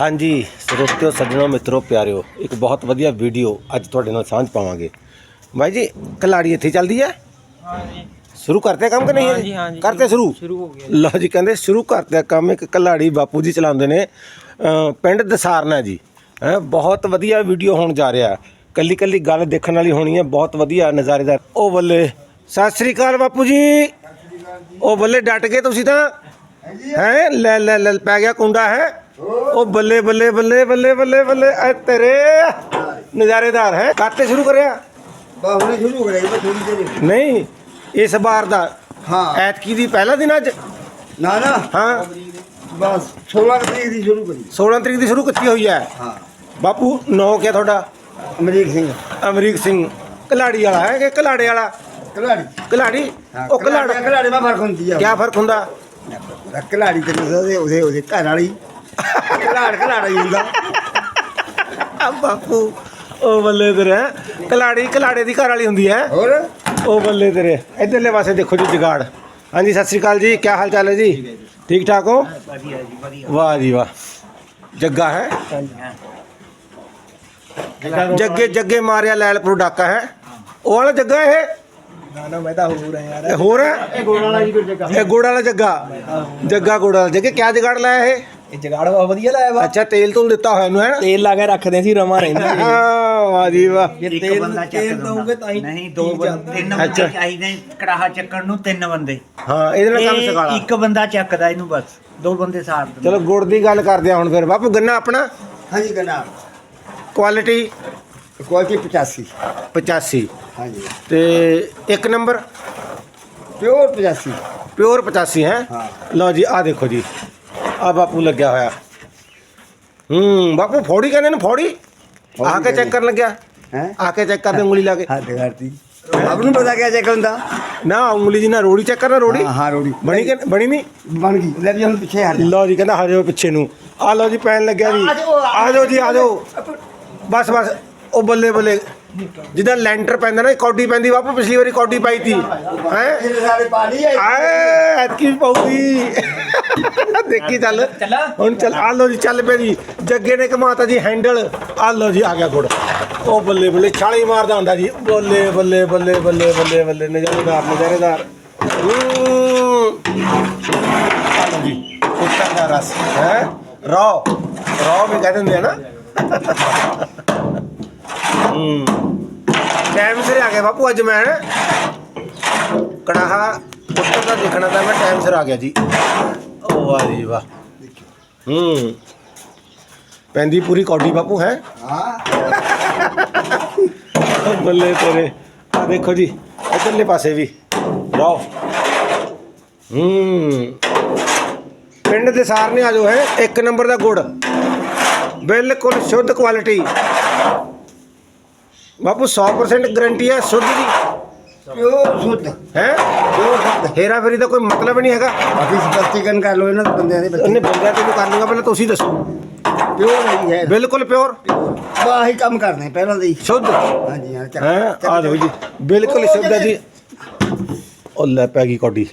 ਹਾਂਜੀ ਸਰੋਤਿਓ ਸੱਜਣੋ ਮਿੱਤਰੋ ਪਿਆਰਿਓ ਇੱਕ ਬਹੁਤ ਵਧੀਆ ਵੀਡੀਓ ਅੱਜ ਤੁਹਾਡੇ ਨਾਲ ਸਾਂਝ ਪਾਵਾਂਗੇ। ਬਾਈ ਜੀ ਕਲਾੜੀ ਇੱਥੇ ਚੱਲਦੀ ਹੈ? ਹਾਂਜੀ। ਸ਼ੁਰੂ ਕਰਤੇ ਕੰਮ ਕਿ ਨਹੀਂ ਹੈ ਹਾਂਜੀ, ਹਾਂਜੀ, ਕਰਤੇ ਸ਼ੁਰੂ? ਸ਼ੁਰੂ ਹੋ ਗਿਆ ਲਓ ਜੀ ਕਹਿੰਦੇ ਸ਼ੁਰੂ ਕਰਦੇ ਆ ਕੰਮ ਇੱਕ ਕਲਾੜੀ ਬਾਪੂ ਜੀ ਚਲਾਉਂਦੇ ਨੇ ਪਿੰਡ ਦਸਾਰਨਾ ਜੀ। ਹੈ ਬਹੁਤ ਵਧੀਆ ਵੀਡੀਓ ਹੋਣ ਜਾ ਰਿਹਾ। ਕੱਲੀ ਕੱਲੀ ਗੱਲ ਦੇਖਣ ਵਾਲੀ ਹੋਣੀ ਹੈ ਬਹੁਤ ਵਧੀਆ ਨਜ਼ਾਰੇਦਾਰ। ਉਹ ਬੱਲੇ ਸਤਿ ਸ੍ਰੀ ਅਕਾਲ ਬਾਪੂ ਜੀ। ਉਹ ਬੱਲੇ ਡਟ ਗਏ ਤੁਸੀਂ ਤਾਂ? ਹੈ ਲੈ ਲੈ ਲੈ ਪੈ ਗਿਆ ਕੁੰਡਾ ਹੈ। ਉਹ ਬੱਲੇ ਬੱਲੇ ਬੱਲੇ ਬੱਲੇ ਬੱਲੇ ਬੱਲੇ ਐ ਤੇਰੇ ਨਜ਼ਾਰੇਦਾਰ ਹੈ। ਕਾਤੇ ਸ਼ੁਰੂ ਕਰਿਆ। ਬਾਹਣੇ ਸ਼ੁਰੂ ਕਰਾਈ ਬਸ ਥੋੜੀ ਦੇਰ ਨਹੀਂ ਇਸ ਵਾਰ ਦਾ। ਹਾਂ। ਐਤਕੀ ਦੀ ਪਹਿਲਾ ਦਿਨ ਅੱਜ। ਨਾ ਨਾ। ਹਾਂ। ਬਸ 16 ਤਰੀਕ ਦੀ ਸ਼ੁਰੂ ਕਰੀ। 16 ਤਰੀਕ ਦੀ ਸ਼ੁਰੂ ਕੀਤੀ ਹੋਈ ਹੈ। ਹਾਂ। ਬਾਪੂ ਨਾਂ ਕਿਆ ਤੁਹਾਡਾ? ਅਮਰੀਕ ਸਿੰਘ। ਅਮਰੀਕ ਸਿੰਘ। ਕਲਾੜੀ ਵਾਲਾ ਹੈ ਕਿ ਕਲਾੜੇ ਵਾਲਾ? ਕਲਾੜੀ। ਕਲਾੜੀ? ਉਹ ਕਲਾੜਾ ਕਲਾੜੀ ਮਾ ਫ਼ਰਕ ਹੁੰਦੀ ਆ। ਕਿਆ ਫ਼ਰਕ ਹੁੰਦਾ? ਕਲਾੜੀ ਤੇ ਉਹਦੇ ਉਹਦੇ ਉਹਦੇ ਘਰ ਵਾਲੀ। ਕਲਾੜ ਕਲਾੜਾ ਹੀ ਹੁੰਦਾ ਆ ਬਾਪੂ ਉਹ ਬੱਲੇ ਤੇਰੇ ਹੈਂ। ਕਲਾੜੀ ਕਲਾੜੇ ਦੀ ਘਰ ਵਾਲੀ ਹੁੰਦੀ ਹੈ। ਹੋਰ? ਉਹ ਬੱਲੇ ਤੇਰੇ। ਇਧਰਲੇ ਪਾਸੇ ਦੇਖੋ ਜੀ ਜਗਾੜ। ਹਾਂਜੀ ਸਤਿ ਸ੍ਰੀ ਅਕਾਲ ਜੀ। ਕੀ ਹਾਲ ਚਾਲ ਹੈ ਜੀ? ਠੀਕ ਠਾਕ ਹੋ? ਵਧੀਆ ਜੀ ਵਧੀਆ। ਵਾਹ ਜੀ ਵਾਹ। ਜੱਗਾ ਹੈ? ਜੱਗੇ ਜੱਗੇ ਮਾਰਿਆ ਲੈਲਪੁਰ ਡਾਕਾ ਹੈ। ਉਹ ਵਾਲਾ ਜੱਗਾ ਇਹ? ਨਾ ਨਾ ਮੈਂ ਤਾਂ ਹੋ ਰਿਹਾ ਯਾਰ। ਇਹ ਹੋਰ ਹੈ? ਇਹ ਗੋਲ ਵਾਲਾ ਜੀ ਜਗ੍ਹਾ ਇਹ ਗੁੜ ਵਾਲਾ ਜੱਗਾ। ਜੱਗਾ ਗੁੜ ਵਾਲਾ ਜੱਗੇ। ਕਿਆ ਜਗਾੜ ਲਾਇਆ ਇਹ? ਇਹ ਜਗਾੜ ਬਹੁਤ ਵਧੀਆ ਲਾਇਆ ਵਾ। ਅੱਛਾ ਤੇਲ ਤੁਲ ਦਿੱਤਾ ਹੋਇਆ ਇਹਨੂੰ ਹੈ ਨਾ ਤੇਲ ਲਾ ਕੇ ਰੱਖਦੇ ਸੀ ਰਮਾ ਰਹਿੰਦਾ ਹਾਂ, ਵਾਹ ਜੀ ਵਾਹ। ਜੇ ਇੱਕ ਤੇਲ ਬੰਦਾ ਚੱਕ ਤੇਲ। ਦਊਗੇ ਤਾਂ ਹੀ ਨਹੀਂ ਦੋ ਬੰਦੇ ਤਿੰਨ ਅੱਛਾ। ਬੰਦੇ ਚਾਹੀਦੇ ਕੜਾਹਾ ਚੱਕਣ ਨੂੰ ਤਿੰਨ ਬੰਦੇ। ਹਾਂ ਇਹਦੇ ਨਾਲ ਕੰਮ ਇਹ ਸਿਖਾਲਾ ਇੱਕ ਬੰਦਾ ਚੱਕਦਾ ਇਹਨੂੰ ਬਸ। ਦੋ ਬੰਦੇ ਸਾਰ ਦਿੰਦੇ। ਚਲੋ ਗੁੜ ਦੀ ਗੱਲ ਕਰਦੇ ਆ ਹੁਣ ਫਿਰ। ਬਾਪੂ ਗੰਨਾ ਆਪਣਾ? ਹਾਂਜੀ ਗਨਾ। ਕੁਆਲਿਟੀ ਕੁਆਲਿਟੀ 85 85 ਹਾਂਜੀ। ਤੇ ਇੱਕ ਨੰਬਰ? ਪਿਓਰ 85 ਪਿਓਰ 85 ਹੈ? ਹਾਂ। ਲਓ ਜੀ ਆ ਦੇਖੋ ਜੀ। ਆ ਬਾਪੂ ਲੱਗਿਆ ਹੋਇਆ। ਹੂੰ ਬਾਪੂ ਫੌੜੀ ਕਹਿੰਦੇ ਨੇ ਫੌੜੀ? ਆ ਕੇ ਚੈੱਕ ਕਰਨ ਲੱਗਿਆ। ਹੈ? ਆ ਕੇ ਚੈੱਕ ਕਰਦੇ ਉਂਗਲੀ ਲਾ ਕੇ। ਹੱਦ ਕਰਤੀ ਆਪ ਨੂੰ ਪਤਾ ਕਿਆ ਚੈੱਕ ਹੁੰਦਾ? ਨਾ ਉਂਗਲੀ ਜੀ ਨਾਲ ਰੋੜੀ ਚੈੱਕ ਕਰਨਾ ਰੋੜੀ? ਹਾਂ, ਹਾਂ ਰੋੜੀ। ਬਣੀ ਕਿ ਬਣੀ ਨਹੀਂ? ਬਣ ਗਈ। ਲੈ ਵੀ ਹੁਣ ਪਿੱਛੇ ਹਟ ਲਓ ਜੀ ਕਹਿੰਦਾ ਹਜੋ ਪਿੱਛੇ ਨੂੰ। ਆ ਲਓ ਜੀ ਪੈਣ ਲੱਗਿਆ ਜੀ। ਆ ਜਾਓ ਜੀ ਆ ਜਾਓ। ਬਸ ਬਸ ਉਹ ਬੱਲੇ ਬੱਲੇ। ਜਿੱਦਾਂ ਲੈਂਟਰ ਪੈਂਦਾ ਨਾ ਕੌਡੀ ਪੈਂਦੀ ਬਾਪੂ ਪਿਛਲੀ ਵਾਰੀ ਕੌਡੀ ਪਾਈ ਤੀ। ਹੈ? ਇਹ ਸਾਰੇ ਪਾਣੀ ਹੈ ਆਏ ਐਤਕੀ ਪਾਉਗੀ ਦੇਖੀ ਚੱਲ। ਹੁਣ ਚੱਲ ਆ ਲਓ ਜੀ ਚੱਲ ਪਏ ਜੀ। ਜੱਗੇ ਨੇ ਕਮਾਤਾ ਜੀ ਹੈਂਡਲ। ਆ ਲਓ ਜੀ ਆ ਗਿਆ ਗੁੜ ਉਹ ਬੱਲੇ ਬੱਲੇ ਛਾਲੀ ਮਾਰਦਾ ਹੁੰਦਾ ਜੀ। ਬੱਲੇ ਬੱਲੇ ਬੱਲੇ ਬੱਲੇ ਬੱਲੇ ਬੱਲੇ ਨਜ਼ਾਰੇਦਾਰ ਨਜ਼ਾਰੇਦਾਰ। ਹੂੰ। ਆ ਲਓ ਜੀ ਕੁੱਤਾ ਦਾ ਰਸ ਹੈ? ਰੋ ਰੋ ਵੀ ਕਹਿ ਦਿੰਦੇ ਆ ਨਾ। ਹੂੰ। ਟਾਈਮ ਸਿਰ ਆ ਗਿਆ ਬਾਪੂ ਅੱਜ ਮੈਂ। ਕੜਾਹਾ ਉੱਤਰ ਦਾ ਦੇਖਣਾ ਤਾਂ ਮੈਂ ਟਾਈਮ ਸਿਰ ਆ ਗਿਆ ਜੀ। ਓ ਵਾਹ। ਜੀ ਵਾਹ ਹੂੰ। ਪੈਂਦੀ ਪੂਰੀ ਕੌਡੀ ਬਾਪੂ ਹੈ? ਹਾਂ। ਬੱਲੇ ਤੇਰੇ। ਆ ਦੇਖੋ ਜੀ ਇਧਰਲੇ ਪਾਸੇ ਵੀ। ਲਓ। ਹੂੰ। ਪਿੰਡ ਦੇ ਸਾਰਨੇ ਆ ਜੋ ਹੈ? ਇੱਕ ਨੰਬਰ ਦਾ ਗੁੜ। ਬਿਲਕੁਲ ਸ਼ੁੱਧ ਕੁਆਲਿਟੀ ਬਾਪੂ 100% ਗਾਰੰਟੀ ਹੈ ਸ਼ੁੱਧ ਦੀ। ਪਿਓਰ ਸੁੱਧ ਹੈ? ਪਿਓਰ ਸੁੱਧ ਹੇਰਾ ਫੇਰੀ ਦਾ ਕੋਈ ਮਤਲਬ ਨਹੀਂ ਹੈਗਾ। ਬਾਕੀ ਸਪਸ਼ਟੀਕਰਨ ਕਰ ਲਓ ਇਹਨਾਂ ਦੇ ਬੰਦਿਆਂ ਦੇ ਬੱਚੇ। ਉਹਨੇ ਬੰਦਿਆਂ ਤੇ ਨੂੰ ਕਰ ਲੂੰਗਾ ਪਹਿਲਾਂ ਤੁਸੀਂ ਦੱਸੋ। ਪਿਓਰ ਨਹੀਂ ਹੈ। ਬਿਲਕੁਲ ਪਿਓਰ। ਵਾਹ ਹੀ ਕੰਮ ਕਰਨੇ ਪਹਿਲਾਂ ਦੇ ਹੀ। ਸ਼ੁੱਧ। ਹਾਂਜੀ ਹਾਂ ਆ ਲਓ ਜੀ। ਬਿਲਕੁਲ ਸ਼ੁੱਧ ਹੈ ਜੀ। ਉਹ ਲੈ ਪੈ ਗਈ ਕੌਡੀ।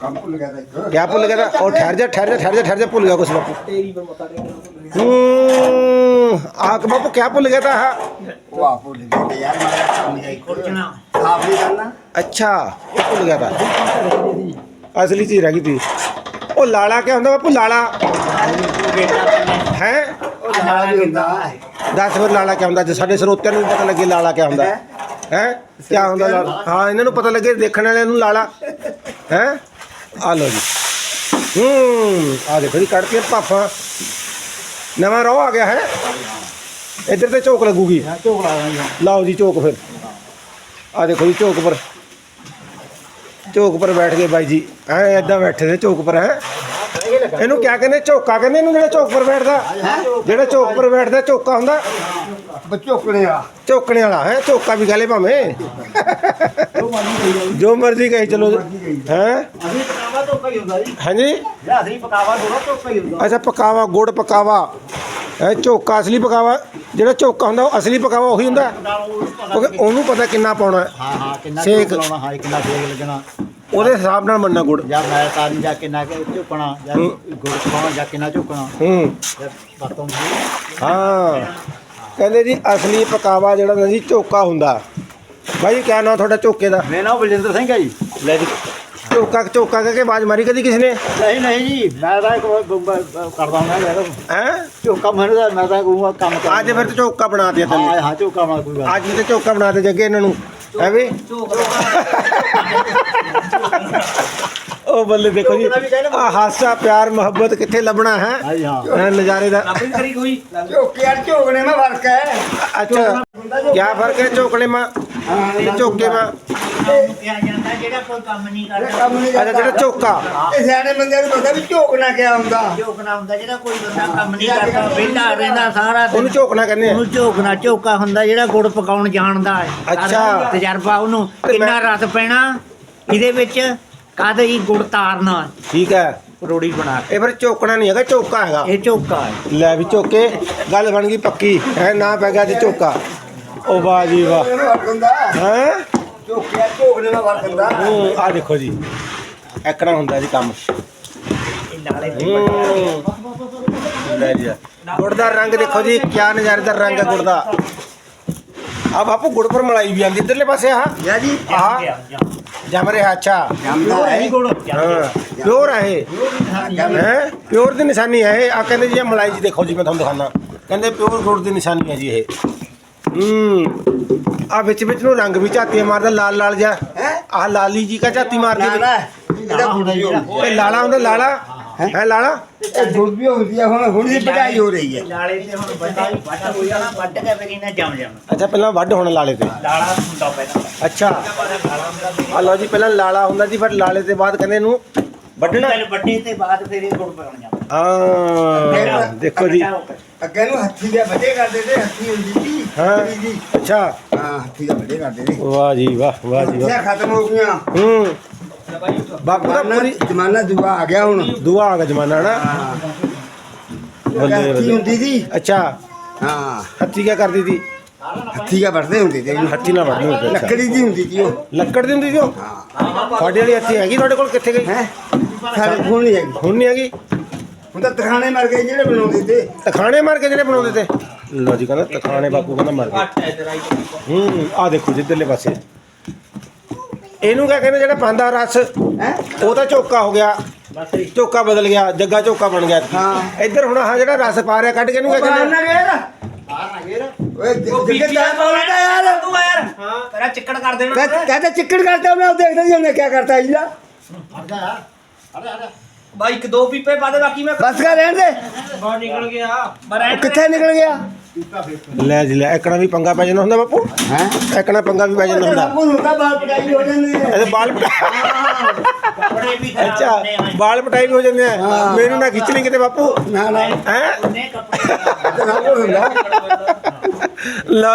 ਕੰਮ ਭੁੱਲ ਗਿਆ ਤਾਂ ਇੱਕ। ਕਿਆ ਭੁੱਲ ਗਿਆ ਤਾ? ਉਹ ਠਹਿਰ ਜਾ ਠਹਿਰ ਜਾ ਠਹਿਰ ਜਾ ਠਹਿਰ ਜਾ ਭੁੱਲ ਗਿਆ ਕੁਛ ਬਾਪੂ। ਹੂੰ ਆ ਕੇ ਬਾਪੂ ਕਿਆ ਭੁੱਲ ਗਿਆ ਤਾ ਆਹ? ਉਹ ਆ ਭੁੱਲ ਗਿਆ ਤੇ ਯਾਰ ਮੈਂ ਕੰਮ ਨਹੀਂ ਆਈ ਕਰਨਾ। ਅੱਛਾ ਭੁੱਲ ਗਿਆ ਤਾ। ਅਸਲੀ ਚੀਜ਼ ਰਹਿ ਗਈ ਤੀ। ਉਹ ਲਾਲਾ ਕਿਆ ਹੁੰਦਾ ਬਾਪੂ? ਲਾਲਾ। ਹੈ? ਉਹ ਨਾਲ ਵੀ ਹੁੰਦਾ ਹੈ ਦੱਸ ਫਿਰ ਲਾਲਾ ਕਿਆ ਹੁੰਦਾ? ਜੇ ਸਾਡੇ ਸਰੋਤਿਆਂ ਨੂੰ ਵੀ ਪਤਾ ਲੱਗੇ ਲਾਲਾ ਕਿਆ ਹੁੰਦਾ। ਹੈ? ਕਿਆ ਹੁੰਦਾ ਲਾਲਾ? ਹਾਂ ਇਹਨਾਂ ਨੂੰ ਪਤਾ ਲੱਗੇ ਦੇਖਣ ਵਾਲਿਆਂ ਨੂੰ ਲਾਲਾ। ਹੈ? ਆ ਲਓ ਜੀ। ਹੂੰ ਆ ਦੇਖੋ ਜੀ ਕੱਢ ਕੇ ਪਾਫਾ ਨਵਾਂ ਰੋ ਆ ਗਿਆ ਹੈ? ਇੱਧਰ ਤੇ ਝੋਕ ਲੱਗੂਗੀ। ਝੋਕ ਲਾ ਲਾਓ ਜੀ ਝੋਕ ਫਿਰ। ਆ ਦੇਖੋ ਜੀ ਝੋਕ ਪਰ। ਝੋਕ ਪਰ ਬੈਠ ਗਏ ਬਾਈ ਜੀ। ਐ ਏਦਾਂ ਬੈਠੇ ਨੇ ਝੋਕ ਪਰ ਹੈ। ਇਹਨੂੰ ਕਿਆ ਕਹਿੰਦੇ? ਝੋਕਾ ਕਹਿੰਦੇ ਇਹਨੂੰ ਜਿਹੜਾ ਝੋਕ ਪਰ ਬੈਠਦਾ? ਜਿਹੜਾ ਝੋਕ ਪਰ ਬੈਠਦਾ ਝੋਕਾ ਹੁੰਦਾ? ਬਚੋਕਣੇ ਆ ਝੋਕਣੇ ਵਾਲਾ ਹੈ। ਝੋਕਾ ਵੀ ਗਾਲੇ ਭਾਵੇਂ। ਜੋ ਮਰਜ਼ੀ ਕਹੀ ਚਲੋ। ਹੈ? ਅਸੀਂ ਪਕਾਵਾ ਤੋਂ ਕਈ ਹੁੰਦਾ ਜੀ ਹਾਂਜੀ ਅਸੀਂ ਪਕਾਵਾ ਦੋੜਾ ਤੋਂ ਕਈ ਹੁੰਦਾ। ਅੱਛਾ ਪਕਾਵਾ ਗੁੜ ਪਕਾਵਾ। ਇਹ ਝੋਕਾ ਅਸਲੀ ਪਕਾਵਾ ਜਿਹੜਾ ਝੋਕਾ ਹੁੰਦਾ ਉਹ ਅਸਲੀ ਪਕਾਵਾ ਉਹੀ ਹੁੰਦਾ। ਕਿਉਂਕਿ ਉਹਨੂੰ ਪਤਾ ਕਿੰਨਾ ਪਾਉਣਾ ਹੈ। ਹਾਂ ਹਾਂ ਕਿੰਨਾ ਸੇਕ। ਲਾਉਣਾ ਹਾਂ ਕਿੰਨਾ ਸੇਕ ਲੱਗਣਾ। ਉਹਦੇ ਹਿਸਾਬ ਨਾਲ ਮੰਨਣਾ ਗੁੜ। ਜਾਂ ਮੈਂ ਤਾਰੀ ਜਾ ਕੇ ਨਾ ਕੇ ਝੁਕਣਾ ਜਾਂ ਹੂੰ। ਗੁੜ ਖਾਣਾ ਜਾ ਕੇ ਨਾ ਝੁਕਣਾ। ਹੂੰ। ਜਾਂ ਬਾਤੋਂ ਹਾਂ। ਕਹਿੰਦੇ ਜੀ ਅਸਲੀ ਪਕਾਵਾ ਜਿਹੜਾ ਨਾ ਜੀ ਝੋਕਾ ਹੁੰਦਾ। ਬਾਈ ਕਿਆ ਨਾਂ ਤੁਹਾਡਾ ਝੋਕੇ ਦਾ? ਮੇਰਾ ਨਾਮ ਬਲਜਿੰਦਰ ਸਿੰਘ ਹੈ ਜੀ। ਲੈ ਜੀ। ਝੋਕਾ ਝੋਕਾ ਕਹਿ ਕੇ ਆਵਾਜ਼ ਮਾਰੀ ਕਦੀ ਕਿਸੇ ਨੇ? ਨਹੀਂ ਨਹੀਂ ਜੀ ਮੈਂ ਤਾਂ ਇੱਕ ਵਾਰ ਬ- ਬ- ਕਰਦਾ ਹੁੰਦਾ ਯਾਰ। ਹੈ? ਝੋਕਾ ਮੈਨੂੰ ਤਾਂ ਮੈਂ ਤਾਂ ਕਹੂੰਗਾ ਕੰਮ ਕਰ ਅੱਜ ਫਿਰ ਤੇ ਝੋਕਾ ਬਣਾ ਦਿਆ ਤੈਨੂੰ। ਹਾਂ ਹਾਂ ਝੋਕਾ ਮਾ ਕੋਈ ਗੱਲ ਅੱਜ ਤੇ ਝੋਕਾ ਬਣਾ ਦੇ ਜੱਗੇ ਇਹਨਾਂ ਨੂੰ। ਹੈ ਵੀ? ਉਹ ਬੱਲੇ ਦੇਖੋ ਜੀ ਆ ਹਾਸਾ ਪਿਆਰ ਮੁਹੱਬਤ ਕਿੱਥੇ ਲੱਭਣਾ ਹੈ? ਹਾਂ ਜੀ, ਹਾਂ। ਐਂ ਨਜ਼ਾਰੇ ਦਾ ਆਪਣੀ ਕਰੀ ਕੋਈ? ਝੋਕੇ ਯਾਰ ਝੋਕਣੇ ਮੈਂ ਫ਼ਰਕ ਹੈ। ਅੱਛਾ। ਕੀ ਫ਼ਰਕ ਹੈ ਝੋਕਣੇ ਮਾ ਤੇ ਝੋਕੇ ਮਾ ਕਿਹਾ ਜਾਂਦਾ ਜਿਹੜਾ ਕੋਈ ਕੰਮ ਨਹੀਂ ਕਰਦਾ ਕੰਮ ਨਹੀਂ ਅੱਛਾ ਜਿਹੜਾ ਝੋਕਾ। ਇਹ ਸਿਆਣੇ ਬੰਦਿਆਂ ਨੂੰ ਪਤਾ ਵੀ ਝੋਕਣਾ ਕਿਆ ਹੁੰਦਾ। ਝੋਕਣਾ ਹੁੰਦਾ ਜਿਹੜਾ ਕੋਈ ਬੰਦਾ ਕੰਮ ਨਹੀਂ ਕਰਦਾ ਵਿਹਲਾ ਰਹਿੰਦਾ ਸਾਰਾ ਦਿਨ ਉਹਨੂੰ ਝੋਕਣਾ ਕਹਿੰਦੇ ਆ। ਉਹਨੂੰ ਝੋਕਣਾ ਝੋਕਾ ਹੁੰਦਾ ਜਿਹੜਾ ਗੁੜ ਪਕਾਉਣ ਜਾਣਦਾ ਹੈ। ਅੱਛਾ। ਸਾਰਾ ਤਜਰਬਾ ਉਹਨੂੰ ਤੇ ਮੈਂ- ਕਿੰਨਾ ਰਸ ਪੈਣਾ ਇਹਦੇ ਵਿੱਚ ਕਦ ਹੀ ਗੁੜ ਤਾਰਨਾ। ਠੀਕ ਹੈ। ਰੋੜੀ ਬਣਾ ਕੇ। ਇਹ ਫਿਰ ਝੋਕਣਾ ਨਹੀਂ ਹੈਗਾ ਝੋਕਾ ਹੈਗਾ। ਇਹ ਝੋਕਾ ਹੈ। ਲੈ ਵੀ ਝੋਕੇ ਗੱਲ ਬਣ ਗਈ ਪੱਕੀ। ਹੈ ਨਾ ਪੈ ਗਿਆ ਤੇ ਝੋਕਾ। ਉਹ ਵਾਹ ਜੀ ਵਾਹ। ਹੈ? ਝੋਕਣੇ ਹੁੰਦਾ ਆ ਦੇਖੋ ਜੀ। ਐਕਣਾ ਹੁੰਦਾ ਜੀ ਕੰਮ। ਲੈ ਜੀ ਗੁੜ ਦਾ ਰੰਗ ਦੇਖੋ ਜੀ ਕਿਆ ਨਜ਼ਾਰੇਦਾਰ ਰੰਗ ਹੈ ਗੁੜ ਦਾ। ਆ ਬਾਪੂ ਗੁੜ ਪਰ ਮਲਾਈ ਵੀ ਆਂਦੀ ਇਧਰਲੇ ਪਾਸੇ ਆ ਯਾ ਜੀ। ਆ ਜਮ ਰਿਹਾ ਅੱਛਾ। ਜੰਮਦਾ ਹੈ ਗੁੜ। ਹਾਂ ਪਿਓਰ ਹੈ। ਹੈ? ਪਿਓਰ ਦੀ ਨਿਸ਼ਾਨੀ ਹੈ ਇਹ। ਆ ਕਹਿੰਦੇ ਜੀ ਮਲਾਈ ਜੀ ਦੇਖੋ ਜੀ ਮੈਂ ਤੁਹਾਨੂੰ ਦਿਖਾਣਾ ਕਹਿੰਦੇ ਪਿਓਰ ਗੁੜ ਦੀ ਨਿਸ਼ਾਨੀ ਹੈ ਜੀ ਇਹ। ਹੂੰ। ਆ ਵਿੱਚ ਵਿੱਚ ਨੂੰ ਰੰਗ ਵੀ ਝਾਤੀਆਂ ਮਾਰਦਾ ਲਾਲ ਲਾਲ ਹੈ? ਆ ਲਾਲੀ ਜੀ ਕਾ ਝਾਤੀ ਮਾਰਦੀ ਲਾਲਾ। ਇਹਦਾ ਇਹ ਲਾਲਾ ਹੁੰਦਾ ਲਾਲਾ? ਹੈ? ਲਾਲਾ? ਇਹ ਦੁੱਧ ਵੀ ਹੁੰਦੀ ਹੈ ਹੁਣ ਹੁਣ ਦੀ ਪਟਾਈ ਹੋ ਰਹੀ ਹੈ। ਨਾਲੇ ਤੇ ਹੁਣ ਵੱਡਾ ਹੀ ਵੱਟ ਹੋ ਜਾਣਾ ਵੱਟ ਕੇ ਫਿਰ ਇਹਨਾਂ ਜੰਮ ਜਾਣਾ। ਅੱਛਾ ਪਹਿਲਾਂ ਵੱਢ ਹੋਣ ਲਾਲੇ ਤੇ। ਲਾਲਾ ਹੁੰਦਾ ਪਹਿਲਾਂ। ਅੱਛਾ। ਆ ਲਓ ਜੀ ਪਹਿਲਾਂ ਲਾਲਾ ਹੁੰਦਾ ਜੀ ਫਿਰ ਲਾਲੇ ਤੇ ਬਾਅਦ ਕਹਿੰਦੇ ਇਹਨੂੰ ਵੱਢਣਾ। ਪਹਿਲੇ ਵੱਡੇ ਤੇ ਬਾਅਦ ਫਿਰ ਇਹ ਗੁੜ ਪਕਾਉਣ ਜਾਣਾ। ਹਾਂ। ਦੇਖੋ ਜੀ। ਅੱਗੇ ਨੂੰ ਹੱਥੀ ਦੇ ਵੱਡੇ ਕਰਦੇ ਤੇ ਹੱਥੀ ਹੁੰਦੀ ਸੀ ਹਾਂ। ਦੀ। ਅੱਛਾ। ਹਾਂ ਹੱਥੀ ਦੇ ਵੱਡੇ ਕਰਦੇ ਤੇ ਵਾਹ ਜੀ ਵਾਹ ਵਾਹ ਜੀ ਵਾਹ। ਇਹ ਖਤਮ ਹੋ ਗਈਆਂ। ਹੂੰ। ਬਾਪੂ ਦਾ ਪੂਰੀ ਜ਼ਮਾਨਾ ਦੁਆ ਆ ਗਿਆ ਹੁਣ। ਦੁਆ ਆ ਗਿਆ ਜਮਾਨਾ ਨਾ। ਬੱਲੇ ਹੱਥੀ ਬੱਲੇ। ਹੁੰਦੀ ਸੀ। ਅੱਛਾ। ਹਾਂ। ਹੱਥੀ ਕੀ ਕਰਦੀ ਸੀ? ਹੱਥੀ ਦਾ ਵੱਢਦੇ ਹੁੰਦੇ ਤੇ ਇਹਨੂੰ। ਹੱਥੀ ਨਾਲ ਵੱਢਦੇ ਹੁੰਦੇ ਲੱਕੜੀ ਦੀ ਹੁੰਦੀ ਸੀ ਉਹ। ਲੱਕੜ ਦੀ ਹੁੰਦੀ ਸੀ ਉਹ? ਤੁਹਾਡੇ ਵਾਲੀ ਹੱਥੀ ਹੈਗੀ ਤੁਹਾਡੇ ਕੋਲ ਕਿੱਥੇ ਗਈ? ਹੈ? ਸਾਡੇ ਕੋਲ ਨਹੀਂ ਹੈਗੀ। ਹੁਣ ਨਹੀਂ ਹੈਗੀ? ਤਖਾਣੇ ਮਰ ਕੇ ਜਿਹੜੇ ਬਣਾਉਂਦੇ ਤੇ ਲੋ ਜੀ ਕਹਿੰਦਾ ਤਖਾਣੇ ਬਾਪੂ ਕਹਿੰਦਾ ਮਰ ਗਏ। ਹੂੰ ਆ ਦੇਖੋ ਜਿੱਧਰਲੇ ਪਾਸੇ। ਇਹਨੂੰ ਕਹ ਕਹਿੰਦੇ ਜਿਹੜਾ ਪਾਂਦਾ ਰਸ? ਉਹ ਤਾਂ ਝੋਕਾ ਹੋ ਗਿਆ। ਝੋਕਾ ਬਦਲ ਗਿਆ ਜੱਗਾ ਝੋਕਾ ਬਣ ਗਿਆ। ਹਾਂ। ਇੱਧਰ ਹੁਣ ਆ ਜਿਹੜਾ ਰਸ ਪਾ ਰਿਹਾ ਕੱਢ ਕੇ ਇਹਨੂੰ ਕਹ ਕਹਿੰਦੇ? ਓਏ ਜਿੱਕੇ ਤਾਂ ਪਾਉਂਦਾ ਯਾਰ। ਤੂੰ ਯਾਰ। ਹਾਂ। ਤੇਰਾ ਚਿੱਕੜ ਕਰ ਦੇਣਾ ਕਹਿੰਦਾ ਚਿੱਕੜ ਕਰਦਾ ਉਹਨੇ ਉਹ ਦੇਖਦਾ ਜੀ ਉਹਨੇ ਕੀ ਕਰਤਾ ਜੀ। ਲਾ ਅਰੇ ਅਰੇ ਬਾਈ ਇੱਕ ਦੋ ਪੀਪੇ ਪਾ ਦੇ ਬਾਕੀ ਮੈਂ ਬਸ ਕਰ ਰਹਿਣ ਦੇ। ਬਾਹਰ ਨਿਕਲ ਗਿਆ। ਮੈਂ ਕਿੱਥੇ ਨਿਕਲ ਗਿਆ? ਲੈ ਜੀ ਲੈ ਇਕਣਾ ਵੀ ਪੰਗਾ ਪੈ ਜਾਂਦਾ ਹੁੰਦਾ ਬਾਪੂ। ਹੈ? ਇਕਣਾ ਪੰਗਾ ਵੀ ਪੈ ਜਾਂਦਾ ਹੁੰਦਾ। ਉਹ ਹੁੰਦਾ ਬਾਲ ਪਟਾਈ ਹੋ ਜਾਂਦੀ ਹੈ। ਇਹਦੇ ਬਾਲ ਕੱਪੜੇ ਵੀ ਖਰਾਬ ਅੱਛਾ ਬਾਲ ਪਟਾਈ ਹੋ ਜਾਂਦੇ ਆ। ਮੈਨੂੰ ਨਾ ਖਿੱਚ ਲਈ ਕਿਤੇ ਬਾਪੂ। ਨਾ ਨਾ। ਹੈ? ਉਹਨੇ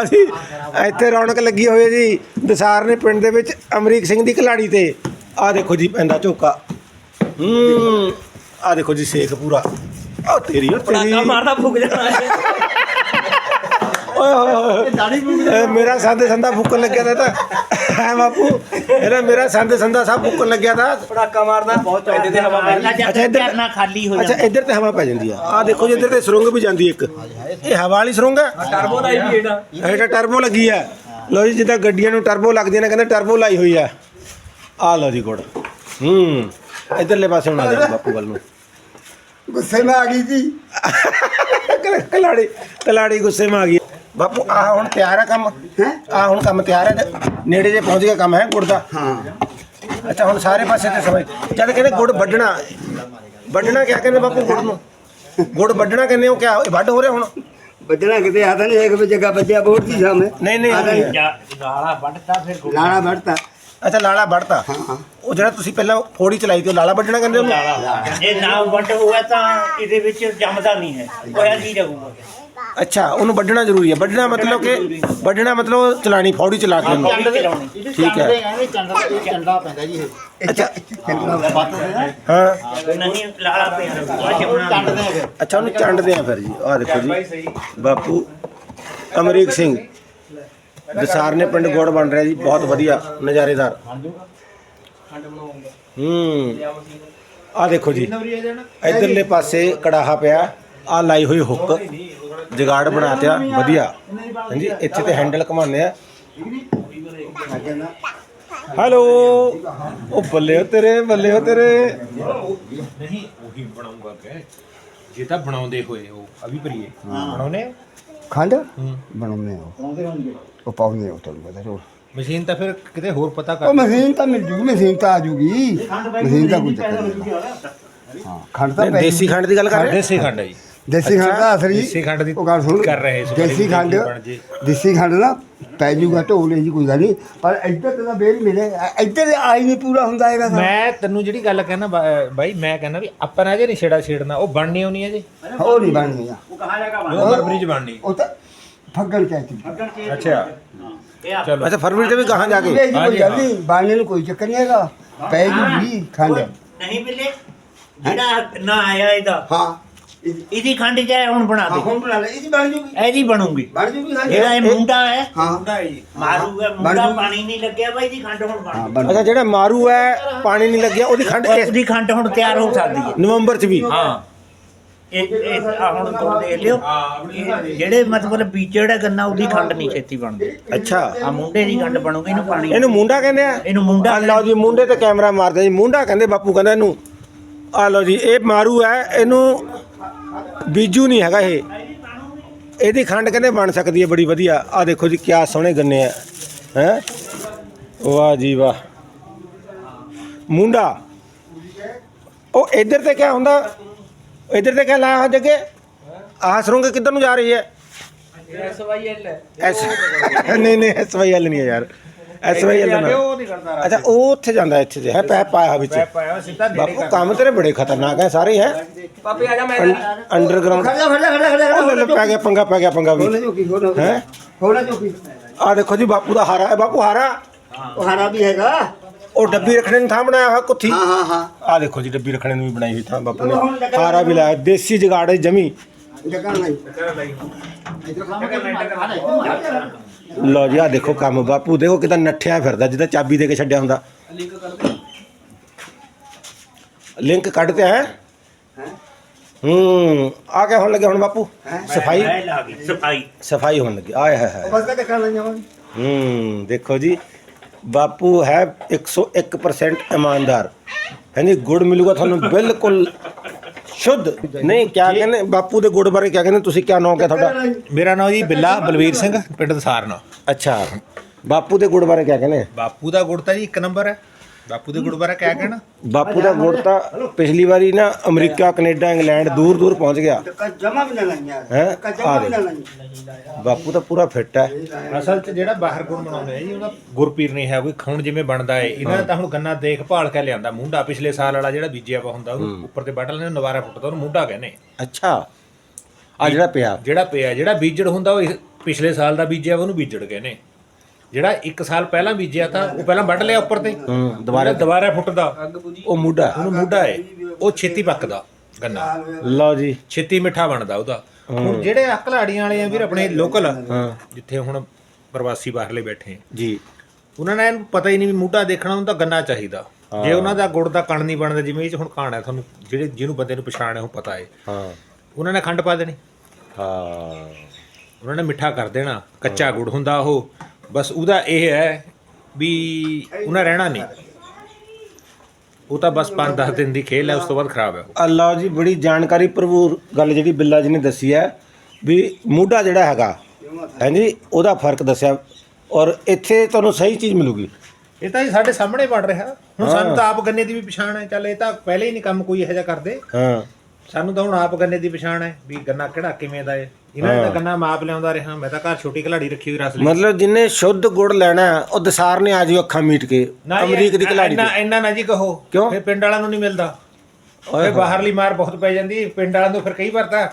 ਜੀ ਇੱਥੇ ਰੌਣਕ ਲੱਗੀ ਹੋਈ ਹੈ ਜੀ। ਦਸਾਰ ਨੇ ਪਿੰਡ ਦੇ ਵਿੱਚ ਅਮਰੀਕ ਸਿੰਘ ਦੀ ਕਲਾੜੀ ਤੇ। ਆਹ ਦੇਖੋ ਜੀ ਪੈਂਦਾ ਝੋਕਾ। ਹੂੰ। ਆ ਦੇਖੋ ਜੀ ਸੇਖ ਪੂਰਾ। ਆ ਤੇਰੀ ਉਹ ਤੇਰੀ। ਪੜਾਕਾ ਮਾਰਦਾ ਫੁੱਕ ਜਾਣਾ ਓਏ ਹੋਏ ਹੋਏ ਇਹ ਮੇਰਾ ਸੰਦੇ ਸੰਦਾ ਫੁੱਕਣ ਲੱਗਿਆ ਤਾ ਤਾਂ ਹੈ ਬਾਪੂ। ਇਹਦਾ ਮੇਰਾ ਸੰਦੇ ਸੰਦਾ ਸਭ ਫੁੱਕਣ ਲੱਗਿਆ ਤਾ। ਪੜਾਕਾ ਮਾਰਦਾ ਬਹੁਤ ਪੈਂਦੇ ਤੇ ਹਵਾ ਪਹਿਲਾਂ ਅੱਛਾ, ਇੱਧਰ- ਕਰਨਾ ਖਾਲੀ ਹੋ ਅੱਛਾ ਜਾਂਦਾ। ਇੱਧਰ ਤੇ ਹਵਾ ਪੈ ਜਾਂਦੀ ਆ। ਆ ਦੇਖੋ ਜੀ ਇੱਧਰ ਤੇ ਸੁਰੰਗ ਵੀ ਜਾਂਦੀ ਇੱਕ। ਇਹ ਹਵਾ ਵਾਲੀ ਸੁਰੰਗ ਆ। ਟਰਬੋ ਦਾ ਵੀ ਇਹਦਾ। ਇਹ ਤਾਂ ਟਰਬੋ ਲੱਗੀ ਆ। ਲਓ ਜੀ ਜਿੱਦਾਂ ਗੱਡੀਆਂ ਨੂੰ ਟਰਬੋ ਲੱਗਦੀਆਂ ਨੇ ਕਹਿੰਦੇ ਟਰਬੋ ਲਾਈ ਹੋਈ ਆ। ਆ ਲਓ ਜੀ ਗੁੜ। ਹੂੰ। ਇਧਰਲੇ ਪਾਸੇ ਹੁਣ ਆ ਜਾ ਬਾਪੂ ਵੱਲ ਨੂੰ। ਗੁੱਸੇ ਮੈਂ ਆ ਗਈ ਜੀ ਕਲਾੜੀ ਕਲਾੜੀ ਗੁੱਸੇ ਮੈਂ ਆ ਗਈ। ਬਾਪੂ ਆ ਹੁਣ ਤਿਆਰ ਹੈ ਕੰਮ? ਹੈ? ਆ ਹੁਣ ਕੰਮ ਤਿਆਰ ਹੈ ਨੇੜੇ ਜੇ ਪਹੁੰਚ ਗਿਆ ਕੰਮ ਹੈ ਗੁੜ ਦਾ? ਹਾਂ। ਅੱਛਾ ਹੁਣ ਸਾਰੇ ਪਾਸੇ ਤੇ ਸਮਝ ਜਦ ਕਹਿੰਦੇ ਗੁੜ ਵੱਢਣਾ। ਵੱਢਣਾ ਕਿਆ ਕਹਿੰਦੇ ਬਾਪੂ ਗੁੜ ਨੂੰ? ਗੁੜ ਵੱਢਣਾ ਕਹਿੰਦੇ ਉਹ ਕਿਆ? ਵੱਢ ਹੋ ਰਿਹਾ ਹੁਣ? ਵੱਢਣਾ ਕਿਤੇ ਆ ਨਹੀਂ ਇੱਕ ਜਗ੍ਹਾ ਵੱਜਿਆ ਬੋਰਡ ਦੀ ਸਾਹਮਣੇ ਨਹੀਂ ਨਹੀਂ ਲਾਣਾ ਵੱਢਤਾ ਫਿਰ ਲਾਣਾ ਵੱਢਤਾ। ਅੱਛਾ ਲਾਲਾ ਵੱਢਤਾ। हाँ हाँ ਉਹ ਜਿਹੜਾ ਤੁਸੀਂ ਪਹਿਲਾਂ ਫੋੜੀ ਚਲਾਈ ਤੇ ਉਹ ਲਾਲਾ ਵੱਢਣਾ ਕਹਿੰਦੇ ਉਹਨੂੰ? ਲਾਲਾ ਜੇ ਨਾ ਵੱਢ ਹੋਇਆ ਤਾਂ ਇਹਦੇ ਵਿੱਚ ਜੰਮਦਾ ਨਹੀਂ ਹੈ। ਹੋਇਆ ਨਹੀਂ ਰਹੂਗਾ ਅੱਛਾ ਉਹਨੂੰ ਵੱਢਣਾ ਜ਼ਰੂਰੀ ਹੈ। ਵੱਢਣਾ ਮਤਲਬ ਕਿ ਵੱਢਣਾ ਮਤਲਬ ਚਲਾਣੀ ਫੌੜੀ ਚਲਾ ਕੇ ਉਹਨੂੰ। ਠੀਕ ਹੈ। ਚੰਡਾ ਪੈਂਦਾ ਜੀ ਇਹ। ਹਾਂ। ਨਹੀਂ ਲਾਲਾ ਪਿਆ ਅੱਛਾ ਉਹਨੂੰ ਚੰਡਦੇ ਆ ਫਿਰ ਜੀ। ਆਹ ਦੇਖੋ ਜੀ। ਬਾਪੂ ਅਮਰੀਕ ਸਿੰਘ। ਦਸਾਰ ਨੇ ਪਿੰਡ ਗੋੜ ਬਣ ਰਿਹਾ ਜੀ ਬਹੁਤ ਵਧੀਆ ਨਜ਼ਾਰੇਦਾਰ। ਖੰਡ ਬਣਾਉਂਗਾ ਹੂੰ। ਆ ਦੇਖੋ ਜੀ ਇਧਰਲੇ ਪਾਸੇ ਕੜਾਹਾ ਪਿਆ ਆ ਲਾਈ ਹੋਈ ਹੁੱਕ ਜਗਾੜ ਬਣਾਤਿਆ ਵਧੀਆ। ਹਾਂਜੀ ਇੱਥੇ ਤੇ ਹੈਂਡਲ ਘਮਾਉਂਦੇ ਆ। ਹੈਲੋ ਉਹ ਬੱਲੇ ਓ ਤੇਰੇ ਬੱਲੇ ਓ ਤੇਰੇ। ਨਹੀਂ ਉਹੀ ਬਣਾਉਂਗਾ ਕਿ ਜੇ ਤਾਂ ਬਣਾਉਂਦੇ ਹੋਏ ਉਹ ਅਭੀ ਭਰੀਏ। ਬਣਾਉਨੇ ਆ? ਖੰਡ? ਬਣਾਉਂਦੇ ਆ ਉਹ। ਪਾਉਂਦੇ ਆ ਤੁਹਾਨੂੰ ਪਤਾ ਰੋ ਮਸ਼ੀਨ ਤਾਂ ਫਿਰ ਕਿਤੇ ਹੋਰ ਪਤਾ ਉਹ ਕਰ ਮਸ਼ੀਨ ਤਾਂ ਮਿਲ ਜੂਗੀ ਮਸ਼ੀਨ ਤਾਂ ਆ ਜੂਗੀ। ਮਸ਼ੀਨ ਦਾ ਕੋਈ ਚੱਕਰ ਨਹੀਂ। ਹਾਂ ਖੰਡ ਤਾਂ ਪੈ ਦੇਸੀ ਖੰਡ ਦੀ ਗੱਲ ਕਰ ਰਹੇ ਦੇਸੀ ਖੰਡ ਹੈ ਜੀ। ਦੇਸੀ ਖੰਡ ਦਾ ਅਸਰੀ ਦੇਸੀ ਖੰਡ ਦੀ ਉਹ ਗੱਲ ਸੁਣ ਕਰ ਰਹੇ ਸੀ, ਦੇਸੀ ਖੰਡ ਜੇ। ਦੇਸੀ ਖੰਡ ਨਾ ਪੈ ਜੂਗਾ ਢੋਲੇ ਜੀ ਕੋਈ ਗੱਲ ਨਹੀਂ। ਪਰ ਇੱਧਰ ਤੇ ਤਾਂ ਬੇਲ ਮਿਲੇ। ਇੱਧਰ ਆਈ ਨਹੀਂ ਪੂਰਾ ਹੁੰਦਾ ਹੈਗਾ ਸਾਰਾ। ਮੈਂ ਤੈਨੂੰ ਜਿਹੜੀ ਗੱਲ ਕਹਿਣਾ ਬਾਈ ਮੈਂ ਕਹਿੰਦਾ ਵੀ ਆਪਾਂ ਨੇ ਅਜੇ ਨਹੀਂ ਛੇੜਾ ਛੇੜਨਾ ਉਹ ਬਣਨੀ ਹੋਣੀ ਹੈ ਜੀ। ਉਹ ਨਹੀਂ ਬਣਨੀ ਆ ਉਹ ਫਰਵਰੀ ਚ ਬਣਨੀ। ਉਹ ਤਾਂ ਫੱਗਣ ਚਾਹੀਦੀ ਅੱਛਾ। ਚਲੋ। ਅੱਛਾ ਫਰਵਰੀ ਤੇ ਵੀ ਕਹਾਂ ਜਾ ਕੇ? ਇਹ ਜੀ ਕੋਈ ਗੱਲ ਨਹੀਂ ਬਣਨੇ ਨੂੰ ਕੋਈ ਚੱਕਰ ਨਹੀਂ ਹੈਗਾ। ਪੈ ਜੂਗੀ ਖੰਡ। ਨਹੀਂ ਮਿਲੇ ਜਿਹੜਾ ਨਾ ਆਇਆ ਇਹਦਾ। ਹਾਂ। ਇਹ- ਇਹਦੀ ਖੰਡ ਚਾਹੇ ਹੁਣ ਬਣਾ ਹਾਂ, ਦੇ ਹੁਣ ਬਣਾ ਲੈ ਇਹਦੀ ਬਣ ਜੂਗੀ। ਇਹਦੀ ਬਣੂਗੀ। ਬਣ ਜੂਗੀ ਖੰਡ। ਜਿਹੜਾ ਇਹ ਮੁੰਡਾ ਹੈ ਹਾਂ। ਮਾਰੂਗਾ ਮੁੰਡਾ। ਪਾਣੀ ਨਹੀਂ ਲੱਗਿਆ ਬਾਈ ਦੀ ਖੰਡ ਹੁਣ ਹਾਂ ਬਣ ਬਣ ਅੱਛਾ ਜਿਹੜਾ ਮਾਰੂ ਹੈ ਪਾਣੀ ਨਹੀਂ ਲੱਗਿਆ ਉਹਦੀ ਖੰਡ ਇਸ ਉਹਦੀ ਖੰਡ ਹੁਣ ਤਿਆਰ ਹੋ ਸਕਦੀ ਹੈ। ਨਵੰਬਰ ਚ ਵੀ। ਹਾਂ। ਇਹ ਇਹ ਆਹ ਹੁਣ ਤੋਂ ਦੇਖ ਲਿਓ। ਇਹ ਜਿਹੜੇ ਮਤਲਬ ਬੀਜੜ ਹੈ ਗੰਨਾ ਉਹਦੀ ਖੰਡ ਨਹੀਂ ਛੇਤੀ ਬਣਦੀ। ਅੱਛਾ। ਆ ਮੁੰਡੇ ਦੀ ਖੰਡ ਬਣੂਗੀ ਇਹਨੂੰ ਪਾਣੀ ਇਹਨੂੰ ਮੁੰਡਾ ਕਹਿੰਦੇ ਆ? ਇਹਨੂੰ ਮੁੰਡਾ ਆ ਲਓ ਜੀ ਮੁੰਡੇ ਤੇ ਕੈਮਰਾ ਮਾਰਦੇ ਜੀ। ਮੁੰਡਾ ਕਹਿੰਦੇ ਬਾਪੂ ਕਹਿੰਦਾ ਇਹਨੂੰ ਆ ਲਓ ਜੀ ਇਹ ਮਾਰੂ ਹੈ ਇਹਨੂੰ ਬੀਜੂ ਨਹੀਂ ਹੈਗਾ ਇਹ। ਇਹਦੀ ਖੰਡ ਕਹਿੰਦੇ ਬਣ ਸਕਦੀ ਹੈ ਬੜੀ ਵਧੀਆ। ਆ ਦੇਖੋ ਜੀ ਕਿਆ ਸੋਹਣੇ ਗੰਨੇ ਆ। ਹੈ? ਵਾਹ ਜੀ ਵਾਹ। ਮੁੰਡਾ ਉਹ ਇੱਧਰ ਤੇ ਕਿਆ ਹੁੰਦਾ? ਇੱਧਰ ਤੇ ਕਿਆ ਲਾਇਆ ਹੋ। ਜੱਗੇ ਆਹ ਸਰੋਂਗੇ ਕਿੱਧਰ ਨੂੰ ਜਾ ਰਹੀ ਹੈ? ਐਸ ਵਾਈ ਐਲ ਐਸ ਨਹੀਂ ਨਹੀਂ ਐਸ ਵਾਈ ਐਲ ਨਹੀਂ ਹੈ ਯਾਰ। ਐਸ ਵਾਈ ਐਲ ਨਾ। ਅੱਛਾ ਉਹ ਉੱਥੇ ਜਾਂਦਾ ਇੱਥੇ ਤੇ ਹੈ ਪੈਪ ਪਾਇਆ ਵਿੱਚ। ਪਾਇਆ ਸਿੱਧਾ ਨੇੜੇ ਬਾਪੂ ਕੰਮ ਤੇਰੇ ਬੜੇ ਖਤਰਨਾਕ ਹੈ ਸਾਰੇ ਹੈ। ਪਾਪੇ ਆ ਜਾ ਮੈਂ ਅੰਡਰਗਰਾਉਂਡ ਖੜ ਜਾ ਖੜ ਜਾ ਖੜ ਜਾ ਖੜ ਪੈ ਗਿਆ ਪੰਗਾ ਪੈ ਗਿਆ ਪੰਗਾ ਵੀ। ਜੋ ਕੀ ਹੋਣਾ ਹੈਂ? ਹੋਣਾ ਜੋ ਕੀ ਆ ਦੇਖੋ ਜੀ ਬਾਪੂ ਦਾ ਹਾਰਾ ਹੈ ਬਾਪੂ ਹਾਰਾ। ਉਹ ਹਰਾ ਵੀ ਹੈਗਾ। ਉਹ ਡੱਬੀ ਰੱਖਣੇ ਨੂੰ ਥਾਂ ਬਣਾਇਆ ਹੋਇਆ ਕੁੱਥੀ ਹਾਂ ਹਾਂ ਹਾਂ। ਆ ਦੇਖੋ ਜੀ ਡੱਬੀ ਰੱਖਣੇ ਨੂੰ ਵੀ ਬਣਾਈ ਹੋਈ ਥਾਂ ਬਾਪੂ ਨੇ। ਹਾਰਾ ਵੀ ਲਾਇਆ ਦੇਸੀ ਜਗਾੜ ਹੈ ਜਮੀ। ਲਓ। ਜੀ ਆ ਦੇਖੋ ਕੰਮ ਬਾਪੂ ਦੇਖੋ ਕਿਦਾਂ ਨੱਠਿਆ ਫਿਰਦਾ ਜਿੱਦਾਂ ਚਾਬੀ ਦੇ ਕੇ ਛੱਡਿਆ ਹੁੰਦਾ। ਲਿੰਕ ਕਰ ਦੇ ਲਿੰਕ ਕੱਢ ਤੇ ਹੈ। ਹੂੰ? ਆ ਕੇ ਹੋਣ ਲੱਗੇ ਹੁਣ ਬਾਪੂ? ਸਫ਼ਾਈ? ਲਾ ਸਫ਼ਾਈ। ਸਫ਼ਾਈ ਹੋਣ ਲੱਗੀ ਆਏ ਹਾਏ ਹਾਏ। ਬਸ ਲੈਂਦੇ ਹਾਂ ਹੂੰ ਦੇਖੋ ਜੀ। ਬਾਪੂ ਹੈ 101% ਇਮਾਨਦਾਰ। ਹਾਂਜੀ ਗੁੜ ਮਿਲੂਗਾ ਤੁਹਾਨੂੰ ਬਿਲਕੁਲ ਸ਼ੁੱਧ। ਨਹੀਂ ਕਿਆ ਕਹਿੰਦੇ ਬਾਪੂ ਦੇ ਗੁੜ ਬਾਰੇ ਕਿਆ ਕਹਿੰਦੇ? ਤੁਸੀਂ ਕਿਆ ਨਾਮ ਕਿਆ ਤੁਹਾਡਾ? ਮੇਰਾ ਨਾਮ ਜੀ ਬਿੱਲਾ ਬਲਵੀਰ ਸਿੰਘ ਪਿੰਡ ਦਸਾਰਨਾ ਅੱਛਾ। ਬਾਪੂ ਦੇ ਗੁੜ ਬਾਰੇ ਕਿਆ ਕਹਿੰਦੇ? ਬਾਪੂ ਦਾ ਗੁੜ ਤਾਂ ਜੀ ਇੱਕ ਨੰਬਰ ਹੈ। ਬਾਪੂ ਦੇ ਗੁੜ ਬਾਰੇ ਕਿਆ ਕਹਿਣਾ ਬਾਪੂ ਦਾ ਗੁੜ ਤਾਂ ਪਿਛਲੀ ਵਾਰੀ ਨਾ ਅਮਰੀਕਾ ਕੈਨੇਡਾ ਇੰਗਲੈਂਡ ਦੂਰ ਦੂਰ ਪਹੁੰਚ ਗਿਆ। ਜਮਾ ਵੀ ਨਾ ਲਾਈਆਂ। ਹੈਂ? ਜਮਾ ਆ ਵੀ ਦੇ। ਨਾ ਲਾਈਆਂ। ਬਾਪੂ ਤਾਂ ਪੂਰਾ ਫਿੱਟ ਹੈ। ਅਸਲ 'ਚ ਜਿਹੜਾ ਬਾਹਰ ਗੁੜ ਬਣਾਉਂਦੇ ਆ ਜੀ ਉਹਦਾ ਗੁਰਪੀਰ ਨਹੀਂ ਹੈ ਕੋਈ ਖੂਨ ਜਿਵੇਂ ਬਣਦਾ ਏ। ਇਹਨਾਂ ਤਾਂ ਹੁਣ ਗੰਨਾ ਦੇਖਭਾਲ ਕੇ ਲਿਆਂਦਾ। ਮੁੰਡਾ ਪਿਛਲੇ ਸਾਲ ਵਾਲਾ ਜਿਹੜਾ ਬੀਜਿਆ ਵਾ ਹੁੰਦਾ ਉਹਨੂੰ ਉੱਪਰ ਤੇ ਬਟਲ ਨੇ ਨਵਾਰਾ ਫੁੱਟਦਾ ਉਹਨੂੰ ਮੁੰਡਾ ਕਹਿੰਦੇ। ਅੱਛਾ। ਆ ਜਿਹੜਾ ਪਿਆ। ਜਿਹੜਾ ਪਿਆ ਜਿਹੜਾ ਬੀਜੜ ਹੁੰਦਾ ਉਹ ਪਿਛਲੇ ਸਾਲ ਦਾ ਬੀਜਿਆ ਵਾ ਉਹਨੂੰ ਬੀਜੜ ਕਹਿੰਦੇ। ਜਿਹੜਾ 1 ਸਾਲ ਪਹਿਲਾਂ ਬੀਜਿਆ ਤਾਂ ਉਹ ਪਹਿਲਾਂ ਵੱਢ ਲਿਆ ਉੱਪਰ ਤੇ? ਹੂੰ ਦੁਬਾਰਾ ਦੁਬਾਰਾ ਫੁੱਟਦਾ ਉਹ ਮੁੱਢਾ ਉਹਨੂੰ ਮੁੰਡਾ ਏ। ਉਹ ਛੇਤੀ ਪੱਕਦਾ ਗੰਨਾ। ਲਓ ਜੀ। ਛੇਤੀ ਮਿੱਠਾ ਬਣਦਾ ਉਹਦਾ। ਹੁਣ ਜਿਹੜੇ ਆ ਘਲਾੜੀਆਂ ਵਾਲੇ ਆ ਵੀਰ ਆਪਣੇ ਲੋਕਲ ਹਾਂ। ਜਿੱਥੇ ਹੁਣ ਪ੍ਰਵਾਸੀ ਬਾਹਰਲੇ ਬੈਠੇ ਜੀ। ਉਹਨਾਂ ਨੇ ਪਤਾ ਹੀ ਨਹੀਂ ਵੀ ਮੁੱਢਾ ਦੇਖਣਾ ਉਹਨੂੰ ਤਾਂ ਗੰਨਾ ਚਾਹੀਦਾ। ਜੇ ਉਹਨਾਂ ਦਾ ਗੁੜ ਦਾ ਕਣ ਨਹੀਂ ਬਣਦਾ ਜਿਵੇਂ ਇਹ 'ਚ ਹੁਣ ਕਣ ਹੈ ਤੁਹਾਨੂੰ ਜਿਹੜੇ ਜਿਹਨੂੰ ਬੰਦੇ ਨੂੰ ਪਛਾਣ ਹੈ ਉਹ ਪਤਾ ਹੈ ਹਾਂ। ਉਹਨਾਂ ਨੇ ਖੰਡ ਪਾ ਦੇਣੀ। ਹਾਂ। ਉਹਨਾਂ ਨੇ ਮਿੱਠਾ ਕਰ ਦੇਣਾ ਕੱਚਾ ਗੁੜ ਹੁੰਦਾ ਉਹ। ਬਸ ਉਹਦਾ ਇਹ ਹੈ ਵੀ ਉਹਨਾਂ ਰਹਿਣਾ ਨਹੀਂ। ਉਹ ਤਾਂ ਬਸ 5-10 ਦਿਨ ਦੀ ਖੇਲ ਹੈ ਉਸ ਤੋਂ ਬਾਅਦ ਖਰਾਬ ਹੈ ਉਹ। ਅੱਲਾ ਜੀ ਬੜੀ ਜਾਣਕਾਰੀ ਭਰਪੂਰ ਗੱਲ ਜਿਹੜੀ ਬਿੱਲਾ ਜੀ ਨੇ ਦੱਸੀ ਹੈ ਵੀ ਮੂਢਾ ਜਿਹੜਾ ਹੈਗਾ ਹਾਂਜੀ ਉਹਦਾ ਫ਼ਰਕ ਦੱਸਿਆ ਔਰ ਇੱਥੇ ਤੁਹਾਨੂੰ ਸਹੀ ਚੀਜ਼ ਮਿਲੂਗੀ। ਇਹ ਤਾਂ ਜੀ ਸਾਡੇ ਸਾਹਮਣੇ ਬਣ ਰਿਹਾ। ਹੁਣ ਸਾਨੂੰ ਤਾਂ ਆਪ ਗੰਨੇ ਦੀ ਵੀ ਪਛਾਣ ਹੈ ਚੱਲ ਇਹ ਤਾਂ ਪਹਿਲੇ ਹੀ ਨਹੀਂ ਕੰਮ ਕੋਈ ਇਹੋ ਜਿਹਾ ਕਰਦੇ। ਹਾਂ। ਸਾਨੂੰ ਤਾਂ ਹੁਣ ਆਪ ਗੰਨੇ ਦੀ ਪਛਾਣ ਹੈ ਵੀ ਗੰਨਾ ਕਿਹੜਾ ਕਿਵੇਂ ਦਾ ਹੈ। ਇਹਨਾਂ ਨੇ ਤਾਂ ਗੰਨਾ ਮਾਪ ਲਿਆਉਂਦਾ ਰਿਹਾ। ਮੈਂ ਤਾਂ ਘਰ ਛੋਟੀ ਘਲਾੜੀ ਰੱਖੀ ਹੋਈ ਰਸ ਲਈ ਮਤਲਬ ਜਿੰਨੇ ਸ਼ੁੱਧ ਗੁੜ ਲੈਣਾ ਹੈ, ਉਹ ਦਸਾਰ ਨੇ ਆ ਜਿਓ ਅੱਖਾਂ ਮੀਟ ਕੇ ਨਾ ਜੀ, ਅਮਰੀਕ ਦੀ ਘਲਾੜੀ ਇੰਨਾ ਇੰਨਾ ਨਾ ਜੀ ਕਹੋ ਕਿਉਂ? ਫਿਰ ਪਿੰਡ ਵਾਲਿਆਂ ਨੂੰ ਨਹੀਂ ਮਿਲਦਾ। ਓਏ ਬਾਹਰਲੀ ਮਾਰ ਬਹੁਤ ਪੈ ਜਾਂਦੀ ਹੈ। ਪਿੰਡ ਵਾਲਿਆਂ ਨੂੰ ਫਿਰ ਕਈ ਵਾਰ ਤਾਂ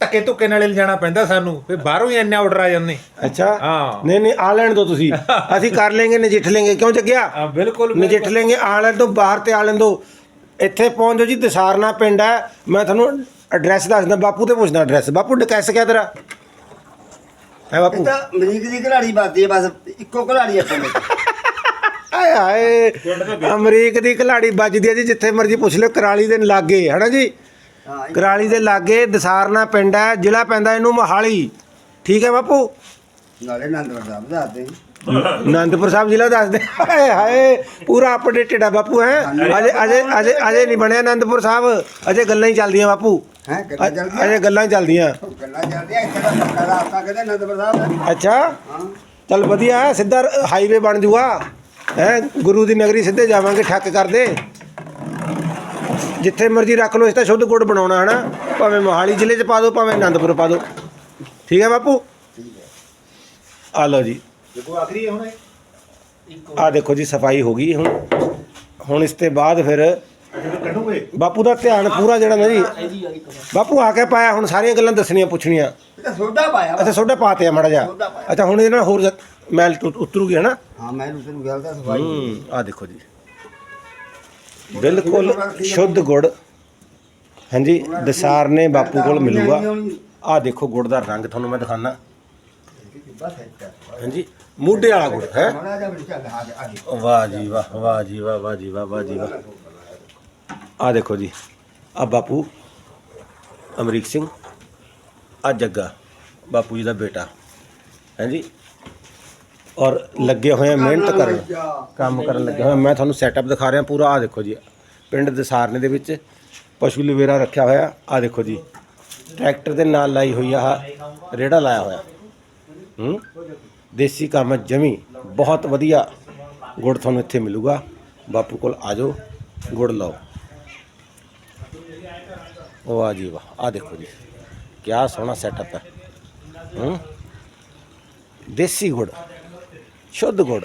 ਧੱਕੇ ਧੁੱਕੇ ਨਾਲੇ ਲਿਜਾਣਾ ਪੈਂਦਾ ਸਾਨੂੰ। ਫਿਰ ਬਾਹਰੋਂ ਹੀ ਇੰਨੇ ਆਰਡਰ ਆ ਜਾਂਦੇ। ਅੱਛਾ। ਹਾਂ। ਨਹੀਂ ਨਹੀਂ ਆ ਲੈਣ ਦੋ ਤੁਸੀਂ। ਅਸੀਂ ਕਰ ਲੈਂਗੇ ਨਜਿੱਠ ਲੈਂਗੇ। ਕਿਉਂ ਜੱਗਿਆ? ਆ ਬਿਲਕੁਲ ਨਜਿੱਠ ਲੈਂਗੇ ਆ ਲੈਣ ਤੋਂ ਬਾਹਰ ਤੇ ਆ ਲੈਣ ਦੋ। ਇੱਥੇ ਪਹੁੰਚ ਜਾਓ ਜੀ ਦਸਾਰਨਾ ਪਿੰਡ ਹੈ। ਮੈਂ ਤੁਹਾਨੂੰ ਐਡਰੈਸ ਦੱਸਦਾ ਬਾਪੂ ਤੇ ਪੁੱਛਦਾ ਐਡਰੈਸ ਬਾਪੂ ਡਕੈਸ ਕਿਆ ਤੇਰਾ? ਹੈ ਬਾਪੂ? ਇਹ ਤਾਂ ਅਮਰੀਕ ਦੀ ਘਲਾੜੀ ਬਾਦੀ ਹੈ ਬਸ ਇੱਕੋ ਘਲਾੜੀ ਹੈ ਪਿੰਡ 'ਚ। ਆਏ ਹਾਏ ਅਮਰੀਕ ਦੀ ਖਿਲਾੜੀ ਵੱਜਦੀ ਹੈ ਜੀ ਜਿੱਥੇ ਮਰਜ਼ੀ ਪੁੱਛ ਲਿਓ ਕਰਾਲੀ ਦੇ ਲਾਗੇ ਹਨਾ ਜੀ? ਹਾਂ ਕਰਾਲੀ ਦੇ ਲਾਗੇ ਦਸਾਰਨਾ ਪਿੰਡ ਹੈ ਜ਼ਿਲ੍ਹਾ ਪੈਂਦਾ ਇਹਨੂੰ ਮੋਹਾਲੀ। ਠੀਕ ਹੈ ਬਾਪੂ? ਨਾਲੇ ਨੰਦਵਰ ਸਾਹਿਬ ਦੱਸਦੇ ਅਨੰਦਪੁਰ ਸਾਹਿਬ ਜ਼ਿਲ੍ਹਾ ਦੱਸਦੇ ਹਾਏ ਹਾਏ ਪੂਰਾ ਅਪਡੇਟਡ ਹੈ ਬਾਪੂ ਹੈ? ਅਜੇ ਅਜੇ ਅਜੇ ਅਜੇ ਨਹੀਂ ਬਣਿਆ ਅਨੰਦਪੁਰ ਸਾਹਿਬ। ਅਜੇ ਗੱਲਾਂ ਹੀ ਚੱਲਦੀਆਂ ਬਾਪੂ। ਹੈ ਚੱਲਦੀ ਅਜੇ ਗੱਲਾਂ ਹੀ ਚੱਲਦੀਆਂ। ਗੱਲਾਂ ਚੱਲਦੀਆਂ ਇੱਥੇ ਦਾ ਪੱਕਾ ਰਾਸਤਾ ਕਹਿੰਦੇ ਨੰਦਵਰ ਸਾਹਿਬ ਅੱਛਾ। ਹਾਂ। ਚੱਲ ਵਧੀਆ ਹੈ, ਸਿੱਧਾ ਹਾਈਵੇ ਬਣ ਜੂਗਾ। ਹੈ ਗੁਰੂ ਦੀ ਨਗਰੀ ਸਿੱਧੇ ਜਾਵਾਂਗੇ ਠੱਕ ਕਰਦੇ। ਜਿੱਥੇ ਮਰਜ਼ੀ ਰੱਖ ਲਓ ਇਸ ਤਾਂ ਸ਼ੁੱਧ ਗੁੜ ਬਣਾਉਣਾ ਹਨਾ? ਭਾਵੇਂ ਮੋਹਾਲੀ ਜ਼ਿਲ੍ਹੇ 'ਚ ਪਾ ਦਿਓ ਭਾਵੇਂ ਆਨੰਦਪੁਰ ਪਾ ਦਿਓ। ਠੀਕ ਹੈ ਬਾਪੂ? ਆ ਲਓ ਜੀ। ਦੇਖੋ ਆਖਰੀ ਹੈ ਹੁਣ ਇਹ। ਆ ਦੇਖੋ ਜੀ ਸਫ਼ਾਈ ਹੋ ਗਈ ਹੁਣ। ਹੁਣ ਇਸ ਤੋਂ ਬਾਅਦ ਫਿਰ ਜਦੋਂ ਕੱਢੋਗੇ? ਬਾਪੂ ਦਾ ਧਿਆਨ ਪੂਰਾ ਜਿਹੜਾ ਨਾ ਜੀ। ਬਾਪੂ ਆ ਕੇ ਪਾਇਆ ਹੁਣ ਸਾਰੀਆਂ ਗੱਲਾਂ ਦੱਸਣੀਆਂ ਪੁੱਛਣੀਆਂ। ਇਹ ਤਾਂ ਸੋਡਾ ਪਾਇਆ ਵਾ। ਅੱਛਾ ਸੋਡਾ ਪਾਤੇ ਆ ਮੜਾ ਜਾ ਸੋਡਾ ਪਾਇਆ। ਅੱਛਾ ਹੁਣ ਇਹਦੇ ਨਾਲ ਹੋਰ ਜ- ਮੈਲ ਉਤਰੂਗੀ ਹਨਾ? ਹਾਂ ਮੈਂ ਨੂੰ ਗੱਲ ਦਾ ਸਫ਼ਾਈ ਹੂੰ ਆ ਦੇਖੋ ਜੀ। ਬਿਲਕੁਲ ਸ਼ੁੱਧ ਗੁੜ। ਹਾਂਜੀ ਦਸਾਰ ਨੇ ਬਾਪੂ ਕੋਲ ਮਿਲੂਗਾ। ਆ ਦੇਖੋ ਗੁੜ ਦਾ ਰੰਗ ਤੁਹਾਨੂੰ ਮੈਂ ਦਿਖਾਣਾ ਬਸ ਇੱਥੇ ਹਾਂਜੀ ਮੂਢੇ ਵਾਲਾ ਗੁੜ ਹੈ? ਵਾਹ ਜੀ ਵਾਹ ਵਾਹ ਜੀ ਵਾਹ ਵਾਹ ਜੀ ਵਾਹ ਵਾਹ ਜੀ ਵਾਹ। ਆ ਦੇਖੋ ਜੀ ਆ ਬਾਪੂ ਅਮਰੀਕ ਸਿੰਘ ਆ ਜੱਗਾ ਬਾਪੂ ਜੀ ਦਾ ਬੇਟਾ। ਹਾਂਜੀ? ਔਰ ਲੱਗੇ ਹੋਏ ਆ ਮਿਹਨਤ ਕਰਨ ਕੰਮ ਕਰਨ ਲੱਗੇ ਹੋਏ। ਮੈਂ ਤੁਹਾਨੂੰ ਸੈਟਅਪ ਦਿਖਾ ਰਿਹਾ ਪੂਰਾ ਆ ਦੇਖੋ ਜੀ ਪਿੰਡ ਦਸਾਰਨੇ ਦੇ ਵਿੱਚ ਪਸ਼ੂ ਲਵੇਰਾ ਰੱਖਿਆ ਹੋਇਆ। ਆ ਦੇਖੋ ਜੀ ਟਰੈਕਟਰ ਦੇ ਨਾਲ ਲਾਈ ਹੋਈ ਆ ਰੇੜਾ ਲਾਇਆ ਹੋਇਆ। ਹੂੰ? ਦੇਸੀ ਕੰਮ ਹੈ ਜਮੀ ਬਹੁਤ ਵਧੀਆ ਗੁੜ ਤੁਹਾਨੂੰ ਇੱਥੇ ਮਿਲੂਗਾ ਬਾਪੂ ਕੋਲ ਆ ਜਾਓ ਗੁੜ ਲਓ ਵਾਹ ਜੀ ਵਾਹ ਆ ਦੇਖੋ ਜੀ ਕੀ ਸੋਹਣਾ ਸੈਟਅਪ ਹੈ ਹੂੰ ਦੇਸੀ ਗੁੜ ਸ਼ੁੱਧ ਗੁੜ